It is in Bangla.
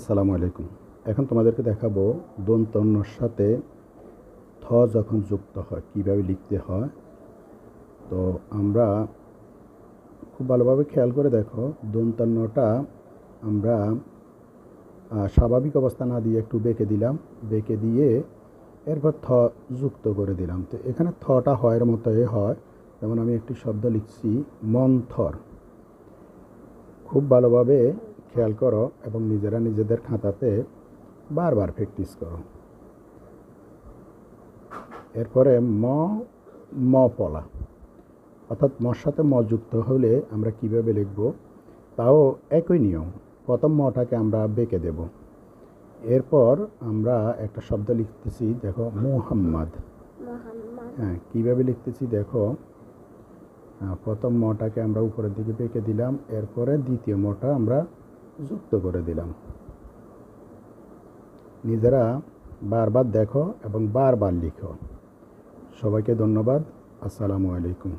আসসালামু আলাইকুম। এখন তোমাদেরকে দেখাবো দন্তন্যর সাথে থ যখন যুক্ত হয়, কীভাবে লিখতে হয়। তো আমরা খুব ভালোভাবে খেয়াল করে দেখো, দন্তান্নটা আমরা স্বাভাবিক অবস্থা না দিয়ে একটু বেঁকে দিলাম, বেঁকে দিয়ে এরপর থ যুক্ত করে দিলাম। তো এখানে থটা হয়ের মতোই হয়। যেমন আমি একটি শব্দ লিখছি, মন্থর। খুব ভালোভাবে খেয়াল করো এবং নিজেরা নিজেদের খাতাতে বারবার প্র্যাকটিস করো। এরপরে ম ম পলা। অর্থাৎ মর সাথে ম যুক্ত হলে আমরা কীভাবে লিখব? তাও একই নিয়ম। প্রথম মটাকে আমরা বেঁকে দেব। এরপর আমরা একটা শব্দ লিখতেছি দেখো মুহাম্মদ। হ্যাঁ কীভাবে লিখতেছি দেখো। প্রথম মটাকে আমরা উপরের দিকে বেঁকে দিলাম। এরপরে দ্বিতীয় মটা আমরা যুক্ত করে দিলাম। নিজেরা বারবার দেখো এবং বারবার লিখো। সবাইকে ধন্যবাদ। আসসালামু আলাইকুম।